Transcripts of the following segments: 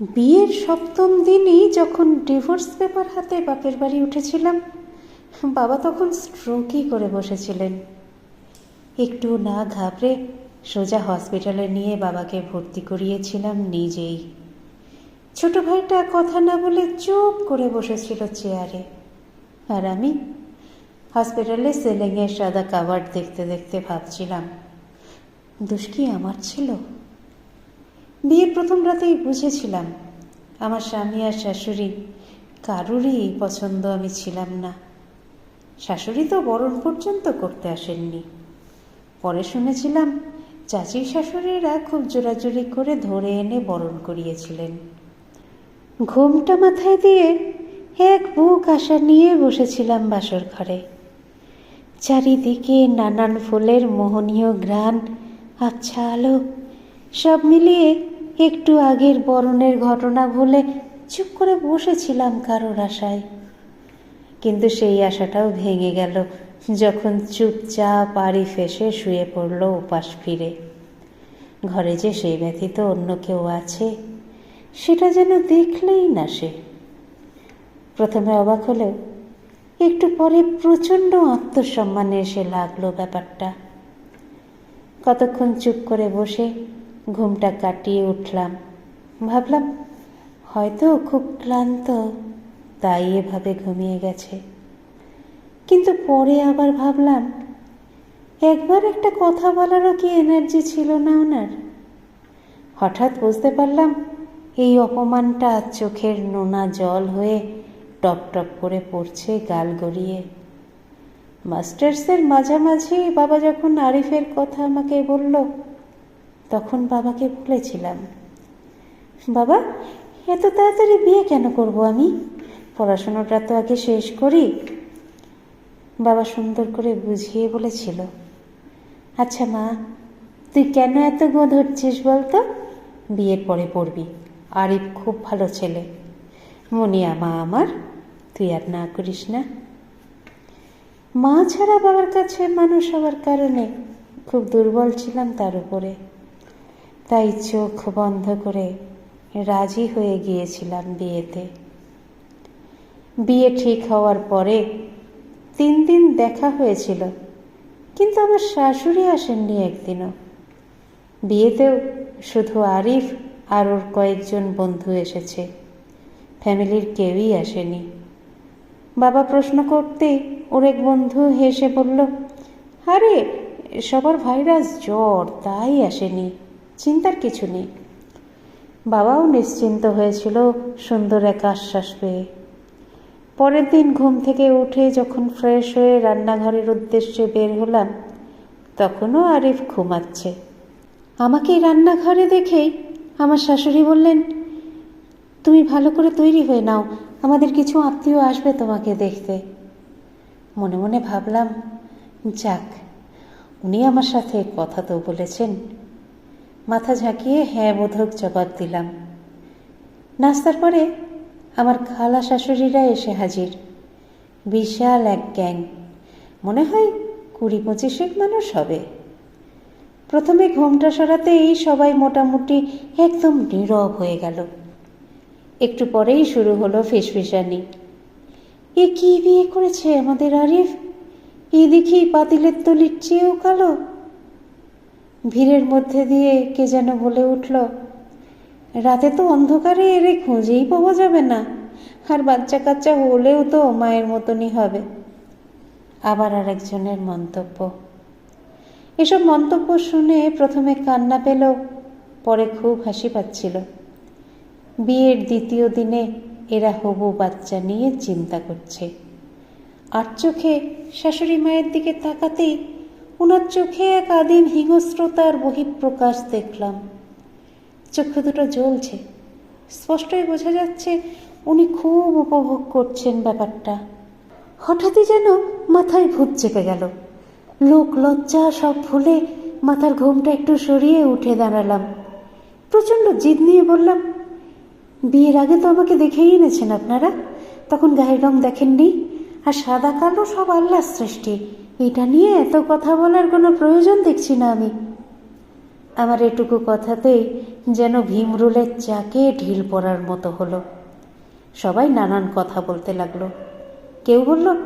বিয়ের সপ্তম দিনই যখন ডিভোর্স পেপার হাতে বাপের বাড়ি উঠেছিলাম, বাবা তখন স্ট্রোকই করে বসেছিলেন। একটু না ঘাবড়ে সোজা হসপিটালে নিয়ে বাবাকে ভর্তি করিয়েছিলাম নিজেই। ছোট ভাইটা কথা না বলে চুপ করে বসেছিল চেয়ারে। আর আমি হসপিটালে সিলিংয়ে সাদা কাভার দেখতে দেখতে ভাবছিলাম দোষ কি আমার ছিল? বিয়ের প্রথম রাতেই বুঝেছিলাম, আমার স্বামী আর শাশুড়ি কারুরই পছন্দ আমি ছিলাম না। শাশুড়ি তো বরণ পর্যন্ত করতে আসেননি। পরে শুনেছিলাম চাচি শাশুড়িরা খুব জোরাজুরি করে ধরে এনে বরণ করিয়েছিলেন। ঘুমটা মাথায় দিয়ে এক বুক আশা নিয়ে বসেছিলাম বাসর ঘরে। চারিদিকে নানান ফুলের মোহনীয় গ্রান আচ্ছা আলো সব মিলিয়ে একটু আগের বরণের ঘটনা ভুলে চুপ করে বসেছিলাম কারোর আশায়। কিন্তু সেই আশাটাও ভেঙে গেল যখন চুপচাপ আড়ি ফেসে শুয়ে পড়ল উপাস ফিরে। ঘরে যে সেই ব্যথিত অন্য কেউ আছে, সেটা যেন দেখলেই না সে। প্রথমে অবাক হলেও একটু পরে প্রচণ্ড আত্মসম্মানে এসে লাগল ব্যাপারটা। কতক্ষণ চুপ করে বসে ঘুমটা কাটিয়ে উঠলাম। ভাবলাম, হয়তো খুব ক্লান্ত, তাই এভাবে ঘুমিয়ে গেছে। কিন্তু পরে আবার ভাবলাম, একবার একটা কথা বলারও কি এনার্জি ছিল না ওনার? হঠাৎ বুঝতে পারলাম, এই অপমানটা চোখের নোনা জল হয়ে টপ টপ করে পড়ছে গাল গড়িয়ে। মাস্টার্সের মাঝামাঝি বাবা যখন আরিফের কথা আমাকে বলল তখন বাবাকে বলেছিলাম, বাবা, এত তাড়াতাড়ি বিয়ে কেন করব আমি? পড়াশোনাটা তো আগে শেষ করি। বাবা সুন্দর করে বুঝিয়ে বলেছিল আচ্ছা মা, তুই কেন এত গো ধরছিস বলতো? বিয়ের পরে পড়বি। আরিফ খুব ভালো ছেলে। মনিয়া মা আমার, তুই আর না করিস না। মা ছাড়া বাবার কাছে মানুষ হওয়ার কারণে খুব দুর্বল ছিলাম তার উপরে। তাই চোখ বন্ধ করে রাজি হয়ে গিয়েছিলাম বিয়েতে। বিয়ে ঠিক হওয়ার পরে তিন দিন দেখা হয়েছিল, কিন্তু আমার শাশুড়ি আসেননি একদিনও। বিয়েতেও শুধু আরিফ আর ওর কয়েকজন বন্ধু এসেছে, ফ্যামিলির কেউই আসেনি। বাবা প্রশ্ন করতেই ওর এক বন্ধু হেসে বলল, আরে, সবার ভাইরাস জ্বর, তাই আসেনি। চিন্তার কিছু নেই। বাবাও নিশ্চিন্ত হয়েছিল সুন্দর এক আশ্বাস পেয়ে। পরের দিন ঘুম থেকে উঠে যখন ফ্রেশ হয়ে রান্নাঘরের উদ্দেশ্যে বের হলাম, তখনও আরিফ ঘুমাচ্ছে। আমাকে রান্নাঘরে দেখেই আমার শাশুড়ি বললেন, তুমি ভালো করে তৈরি হয়ে নাও, আমাদের কিছু আত্মীয় আসবে তোমাকে দেখতে। মনে মনে ভাবলাম, যাক, উনি আমার সাথে কথা তো বলেছেন। মাথা ঝাঁকিয়ে হ্যাঁ বোধক জবাব দিলাম। নাস্তার পরে আমার খালা শাশুড়িরা এসে হাজির। বিশাল এক গ্যাং। মনে হয় কুড়ি পঁচিশেক মানুষ হবে। প্রথমে ঘোমটা সরাতেই সবাই মোটামুটি একদম নীরব হয়ে গেল। একটু পরেই শুরু হলো ফিসফিসানি। এ কি বিয়ে করেছে আমাদের আরিফ? এই দেখি পাতিলের তলির চেয়েও কালো? ভিড়ের মধ্যে দিয়ে কে যেন বলে উঠল, রাতে তো অন্ধকারে এরে খুঁজেই পাওয়া যাবে না। আর বাচ্চা কাচ্চা হলেও তো মায়ের মতনই হবে। আবার আরেকজনের মন্তব্য। এসব মন্তব্য শুনে প্রথমে কান্না পেলেও পরে খুব হাসি পাচ্ছিল। বিয়ের দ্বিতীয় দিনে এরা হবু বাচ্চা নিয়ে চিন্তা করছে। আর চোখে শাশুড়ি মায়ের দিকে তাকাতেই ওনার চোখে এক আদিম হিংস্রতার বহিঃপ্রকাশ দেখলাম। চক্ষু দুটো জ্বলছে। স্পষ্টই বোঝা যাচ্ছে উনি খুব উপভোগ করছেন ব্যাপারটা। হঠাৎই যেন মাথায় ভূত চেপে গেল। লোক লজ্জা সব ভুলে মাথার ঘুমটা একটু সরিয়ে উঠে দাঁড়ালাম। প্রচণ্ড জিদ নিয়ে বললাম, বিয়ের আগে তো আমাকে দেখেই এনেছেন আপনারা। তখন গায়ের রং দেখেননি, আর সাদা কালো সব আল্লাহ সৃষ্টি। এটা নিয়ে এত কথা বলার কোনো প্রয়োজন দেখছি না আমি। আমার এটুকু কথাতেই যেন ভীমরুলের চাকে ঢিল পড়ার মতো হলো। সবাই নানান কথা বলতে লাগল। কেউ বলল,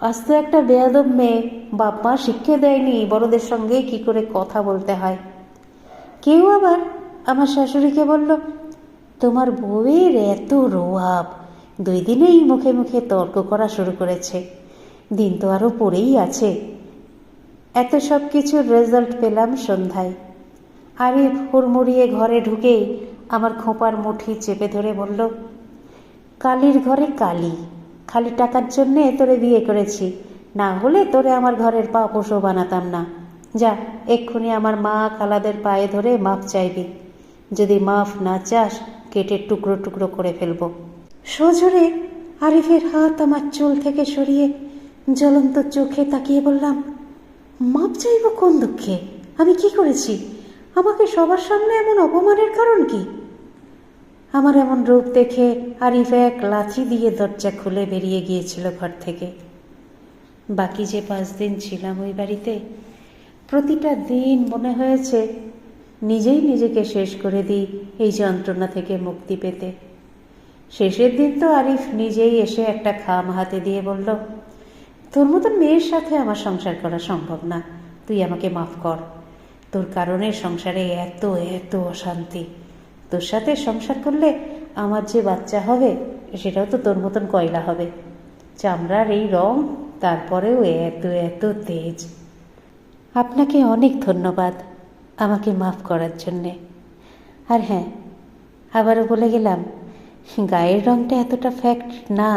আজ তো একটা বেয়াদব মেয়ে, বাপ মা শিক্ষা দেয়নি, বড়দের সঙ্গে কি করে কথা বলতে হয়? কেউ আবার আমার শাশুড়িকে বলল, তোমার বউয়ের এত রোয়াব, দুই দিনেই মুখে মুখে তর্ক করা শুরু করেছে। দিন তো আরও পড়েই আছে। এত সব কিছুর রেজাল্ট পেলাম সন্ধ্যায়। আরিফ হুড়মুড়িয়ে ঘরে ঢুকে আমার খোঁপার মুঠি চেপে ধরে বলল, কালির ঘরে কালি। খালি টাকার জন্যে তোরে বিয়ে করেছি। না হলে তোরে আমার ঘরের পা পোষো বানাতাম না। যা, এক্ষুনি আমার মা খালাদের পায়ে ধরে মাপ চাইবি। যদি মাফ না চাস, কেটে টুকরো টুকরো করে ফেলব। সজোরে আরিফের হাত আমার চুল থেকে সরিয়ে জ্বলন্ত চোখে তাকিয়ে বললাম, মাপ চাইব কোন দুঃখে? আমি কি করেছি? আমাকে সবার সামনে এমন অপমানের কারণ কি? আমার এমন রূপ দেখে আরিফ এক লাথি দিয়ে দরজা খুলে বেরিয়ে গিয়েছিল ঘর থেকে। বাকি যে পাঁচ দিন ছিলাম ওই বাড়িতে, প্রতিটা দিন মনে হয়েছে নিজেই নিজেকে শেষ করে দিই এই যন্ত্রণা থেকে মুক্তি পেতে। শেষের দিন তো আরিফ নিজেই এসে একটা খাম হাতে দিয়ে বলল তোর মতন মেয়ের সাথে আমার সংসার করা সম্ভব না। তুই আমাকে মাফ কর। তোর কারণে সংসারে এত এত অশান্তি। তোর সাথে সংসার করলে আমার যে বাচ্চা হবে, সেটাও তো তোর মতন কয়লা হবে। চামড়ার এই রং, তারপরেও এত এত তেজ। আপনাকে অনেক ধন্যবাদ আমাকে মাফ করার জন্যে। আর হ্যাঁ আবারও বলে গেলাম, গায়ের রংটা এতটা ফ্যাক্ট না।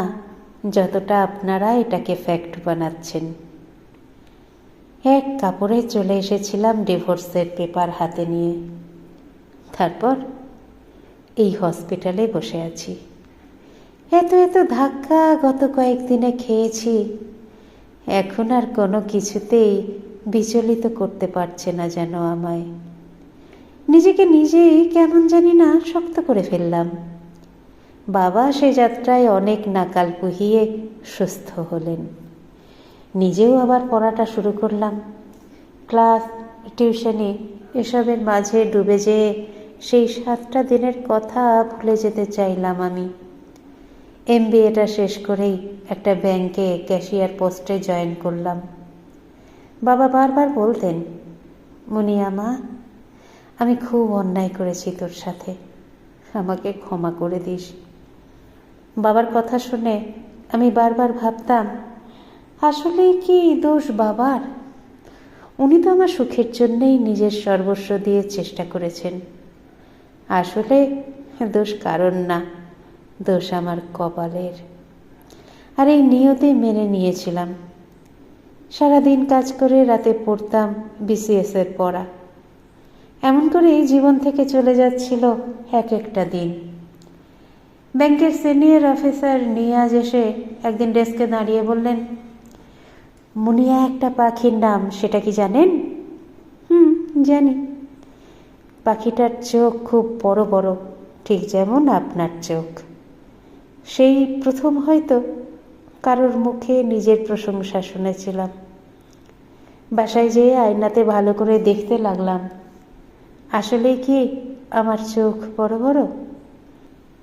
যতটা আপনারা এটাকে ফ্যাক্ট বানাচ্ছেন। এক কাপড়ে চলে এসেছিলাম ডিভোর্সের পেপার হাতে নিয়ে। তারপর এই হসপিটালে বসে আছি। এত এত ধাক্কা গত কয়েকদিনে খেয়েছি। এখন আর কোনো কিছুতেই বিচলিত করতে পারছে না যেন আমায়। নিজেকে নিজেই কেমন জানি না শক্ত করে ফেললাম। বাবা সে যাত্রায় অনেক নাকাল পুহিয়ে সুস্থ হলেন। নিজেও আবার পড়াটা শুরু করলাম। ক্লাস, টিউশনি এসবের মাঝে ডুবে যেয়ে সেই সাতটা দিনের কথা ভুলে যেতে চাইলাম আমি। এম বিএটা শেষ করেই একটা ব্যাংকে ক্যাশিয়ার পোস্টে জয়েন করলাম। বাবা বারবার বলতেন, মুনিয়া মা, আমি খুব অন্যায় করেছি তোর সাথে। আমাকে ক্ষমা করে দিস। বাবার কথা শুনে আমি বারবার ভাবতাম আসলে কি দোষ বাবার? উনি তো আমার সুখের জন্যেই নিজের সর্বস্ব দিয়ে চেষ্টা করেছেন। আসলে দোষ কারণ না, দোষ আমার কপালের। আর এই নিয়তে মেনে নিয়েছিলাম। সারাদিন কাজ করে রাতে পড়তাম বিসিএসের পড়া। এমন করেই জীবন থেকে চলে যাচ্ছিল এক একটা দিন। ব্যাংকের সিনিয়র অফিসার নিয়াজ এসে একদিন ডেস্কে দাঁড়িয়ে বললেন, মুনিয়া একটা পাখির নাম, সেটা কি জানেন? হুম, জানি। পাখিটার চোখ খুব বড় বড়, ঠিক যেমন আপনার চোখ। সেই প্রথম হয়তো কারোর মুখে নিজের প্রশংসা শুনেছিলাম। বাসায় যেয়ে আয়নাতে ভালো করে দেখতে লাগলাম। আসলে কি আমার চোখ বড় বড়?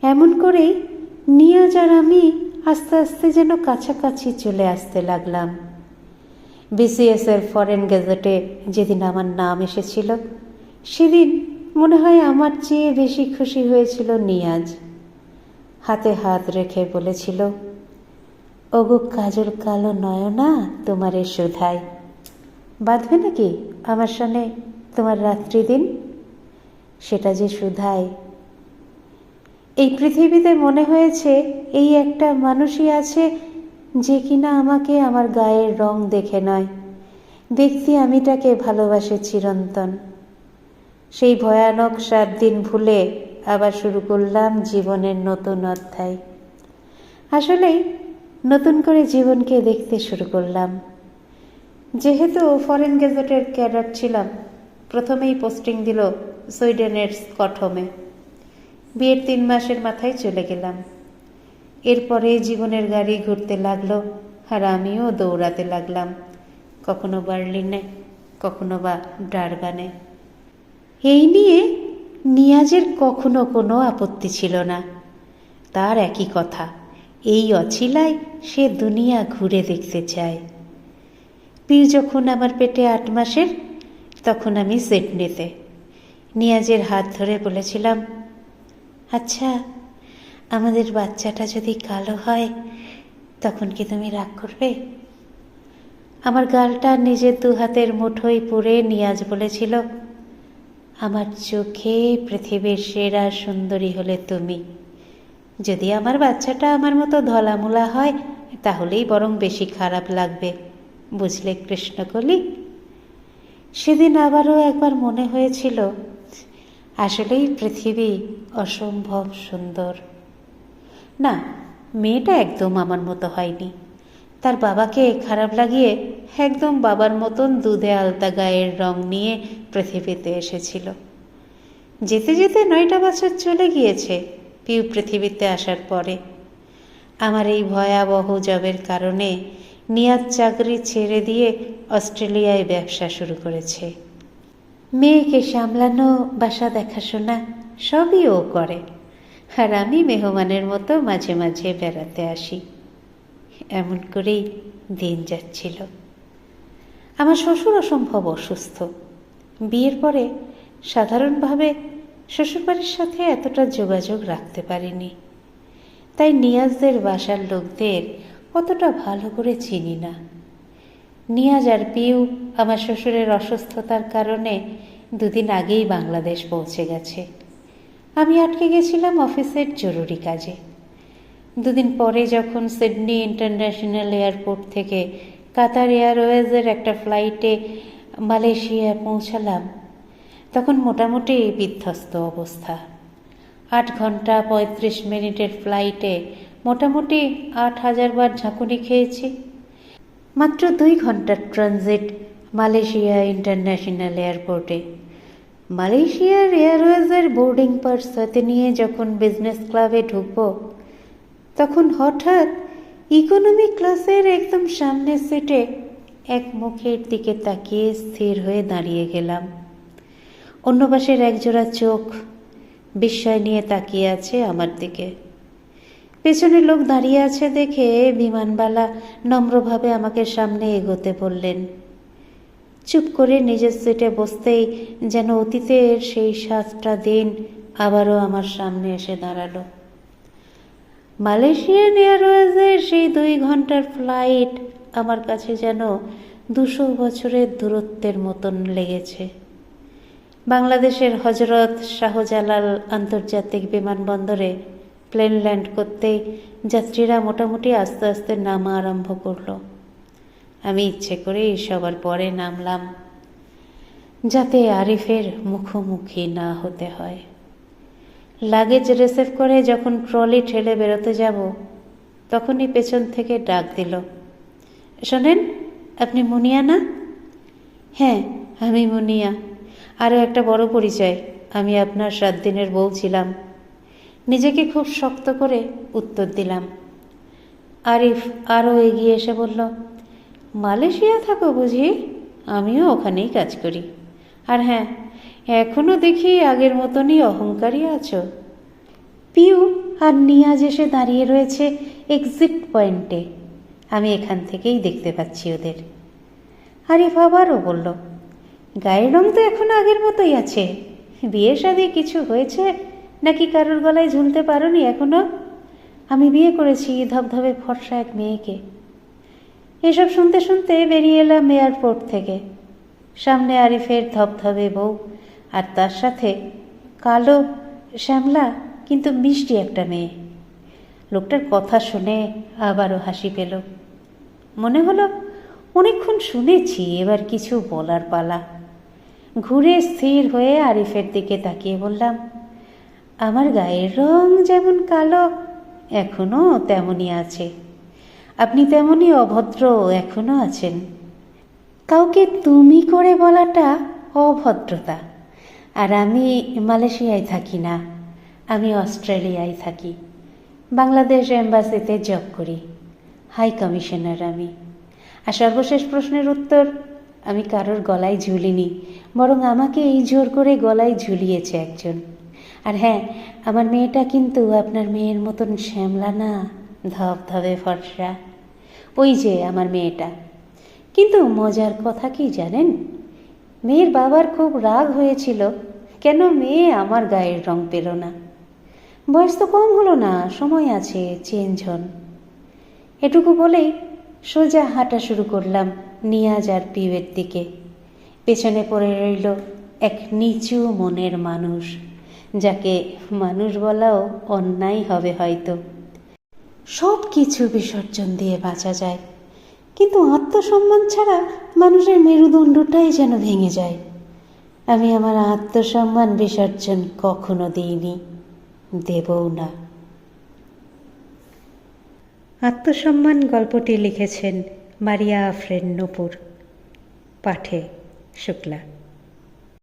এমন করেই নিয়াজ আর আমি আস্তে আস্তে যেন কাছাকাছি চলে আসতে লাগলাম। বিসিএস এর ফরেন গেজেটে যেদিন আমার নাম এসেছিল, সেদিন মনে হয় আমার চেয়ে বেশি খুশি হয়েছিল নিয়াজ। হাতে হাত রেখে বলেছিল, ওগো কাজল কালো নয়না, তোমারে শোধায় বাঁধবে নাকি আমার সনে তোমার রাত্রি দিন সেটা যে শুধায় এই পৃথিবীতে মনে হয়েছে এই একটা মানুষই আছে যে কিনা আমাকে আমার গায়ের রং দেখে নয়। দেখতে আমিটাকে ভালোবাসে চিরন্তন। সেই ভয়ানক সাত দিন ভুলে আবার শুরু করলাম জীবনের নতুন অধ্যায়। আসলেই নতুন করে জীবনকে দেখতে শুরু করলাম। যেহেতু ফরেন গেজেটের ক্যাডার ছিলাম, প্রথমেই পোস্টিং দিল সুইডেনের স্কটহোমে। বিয়ের তিন মাসের মাথায় চলে গেলাম। এরপরে জীবনের গাড়ি ঘুরতে লাগল, আর আমিও দৌড়াতে লাগলাম। কখনো বার্লিনে কখনো বা ডারবানে। এই নিয়ে নিয়াজের কখনো কোনো আপত্তি ছিল না। তার একই কথা, এই অছিলায় সে দুনিয়া ঘুরে দেখতে চায়। পিউ যখন আমার পেটে আট মাসের, তখন আমি সিডনিতে নিয়াজের হাত ধরে বলেছিলাম আচ্ছা আমাদের বাচ্চাটা যদি কালো হয়, তখন কি তুমি রাগ করবে? আমার গালটা নিজের দু হাতের মুঠোয় পুরে নিয়াজ বলেছিল, আমার চোখে পৃথিবীর সেরা সুন্দরী হলে তুমি। যদি আমার বাচ্চাটা আমার মতো ধলামুলা হয়, তাহলেই বরং বেশি খারাপ লাগবে। বুঝলে কৃষ্ণকলি? সেদিন আবারও একবার মনে হয়েছিল আসলেই পৃথিবী অসম্ভব সুন্দর। না, মেয়েটা একদম আমার মতো হয়নি। তার বাবাকে খারাপ লাগিয়ে একদম বাবার মতন দুধে আলতা গায়ের রং নিয়ে পৃথিবীতে এসেছিল। যেতে যেতে নয়টা বছর চলে গিয়েছে পিউ পৃথিবীতে আসার পরে। আমার এই ভয়াবহ জবের কারণে নিয়াজ চাকরি ছেড়ে দিয়ে অস্ট্রেলিয়ায় ব্যবসা শুরু করেছে। মেয়েকে সামলানো, বাসা দেখাশোনা, সবই ও করে। আর আমি মেহমানের মতো মাঝে মাঝে বেড়াতে আসি। এমন করেই দিন যাচ্ছিল। আমার শ্বশুর অসম্ভব অসুস্থ। বিয়ের পরে সাধারণভাবে শ্বশুরবাড়ির সাথে এতটা যোগাযোগ রাখতে পারিনি। তাই নিয়াজদের বাসার লোকদের অতটা ভালো করে চিনি না। নিয়াজ আর পিউ, আমার শ্বশুরের অসুস্থতার কারণে দুদিন আগেই বাংলাদেশ পৌঁছে গেছে। আমি আটকে গেছিলাম অফিসের জরুরি কাজে। দুদিন পরে যখন সিডনি ইন্টারন্যাশনাল এয়ারপোর্ট থেকে কাতার এয়ারওয়েজের একটা ফ্লাইটে মালয়েশিয়া পৌঁছালাম, তখন মোটামুটি বিধ্বস্ত অবস্থা। আট ঘণ্টা পঁয়ত্রিশ মিনিটের ফ্লাইটে মোটামুটি আট হাজার বার ঝাঁকুনি খেয়েছি। মাত্র দুই ঘণ্টার ট্রানজিট মালয়েশিয়া ইন্টারন্যাশনাল এয়ারপোর্টে। মালয়েশিয়ার এয়ারওয়েজের বোর্ডিং পাস হাতে নিয়ে যখন বিজনেস ক্লাবে ঢুকবো, তখন হঠাৎ ইকোনমি ক্লাসের একদম সামনের সিটে এক মুখের দিকে তাকিয়ে স্থির হয়ে দাঁড়িয়ে গেলাম। অন্য পাশের একজোড়া চোখ, বিস্ময় নিয়ে তাকিয়ে আছে আমার দিকে। পেছনে লোক দাঁড়িয়ে আছে দেখে বিমানবালা নম্রভাবে আমাকে সামনে এগোতে বললেন। চুপ করে নিজের সিটে বসতেই যেন অতীতের সেই সাতটা দিন আবারও আমার সামনে এসে দাঁড়াল। মালয়েশিয়ান এয়ারওয়েজের সেই দুই ঘণ্টার ফ্লাইট আমার কাছে যেন দুশো বছরের দূরত্বের মতন লেগেছে। বাংলাদেশের হজরত শাহজালাল আন্তর্জাতিক বিমানবন্দরে প্লেন ল্যান্ড করতেই যাত্রীরা মোটামুটি আস্তে আস্তে নামা আরম্ভ করল। আমি ইচ্ছে করেই সবার পরে নামলাম, যাতে আরিফের মুখোমুখি না হতে হয়। লাগেজ রিসিভ করে যখন ট্রলি ঠেলে বেরোতে যাব, তখনই পেছন থেকে ডাক দিল, শোনেন, আপনি মুনিয়া না? হ্যাঁ আমি মুনিয়া। আরও একটা বড় পরিচয়, আমি আপনার সাত দিনের বউ ছিলাম। নিজেকে খুব শক্ত করে উত্তর দিলাম। আরিফ আরও এগিয়ে এসে বলল, মালয়েশিয়া থাকো বুঝি? আমিও ওখানেই কাজ করি। আর হ্যাঁ এখনও দেখি আগের মতনই অহংকারী আছো। পিউ আর নিয়াজ এসে দাঁড়িয়ে রয়েছে এক্সিট পয়েন্টে আমি এখান থেকেই দেখতে পাচ্ছি ওদের। আরিফ আবারও বলল, গায়ের রং তো এখন আগের মতোই আছে। বিয়ে শাদি কিছু হয়েছে? নাকি কারোর গলায় ঝুলতে পারোনি এখনও? আমি বিয়ে করেছি, ধবধবে ফর্সা এক মেয়েকে। এসব শুনতে শুনতে বেরিয়ে এলাম এয়ারপোর্ট থেকে। সামনে আরিফের ধবধবে বউ, আর তার সাথে কালো, শ্যামলা, কিন্তু মিষ্টি একটা মেয়ে। লোকটার কথা শুনে আবারও হাসি পেল। মনে হলো, অনেকক্ষণ শুনেছি এবার কিছু বলার পালা। ঘুরে স্থির হয়ে আরিফের দিকে তাকিয়ে বললাম আমার গায়ের রং যেমন কালো এখনও তেমনই আছে। আপনি তেমনই অভদ্র এখনও আছেন। কাউকে তুমি করে বলাটা অভদ্রতা। আর আমি মালয়েশিয়ায় থাকি না, আমি অস্ট্রেলিয়ায় থাকি। বাংলাদেশ এম্বাসিতে জব করি, হাই কমিশনার আমি। আর সর্বশেষ প্রশ্নের উত্তর, আমি কারোর গলায় ঝুলিনি, বরং আমাকে এই জোর করে গলায় ঝুলিয়েছে একজন। আর হ্যাঁ আমার মেয়েটা কিন্তু আপনার মেয়ের মতন শ্যামলা না, ধবধবে ফর্সা। ওই যে আমার মেয়েটা। কিন্তু মজার কথা কি জানেন? মেয়ের বাবার খুব রাগ হয়েছিল, কেন মেয়ে আমার গায়ের রং পেল না। বয়স তো কম হলো না, সময় আছে, চেঞ্জ হন। এটুকু বলেই সোজা হাঁটা শুরু করলাম নিয়াজ আর পিউয়ের দিকে। পেছনে পড়ে রইল এক নিচু মনের মানুষ। যাকে মানুষ বলাও অন্যায় হবে হয়তো। সব কিছু বিসর্জন দিয়ে বাঁচা যায়। কিন্তু আত্মসম্মান ছাড়া মানুষের মেরুদণ্ডটাই যেন ভেঙে যায়। আমি আমার আত্মসম্মান বিসর্জন কখনো দিইনি, দেবও না। আত্মসম্মান গল্পটি লিখেছেন মারিয়া আফরেন নূপুর। পাঠে শুক্লা।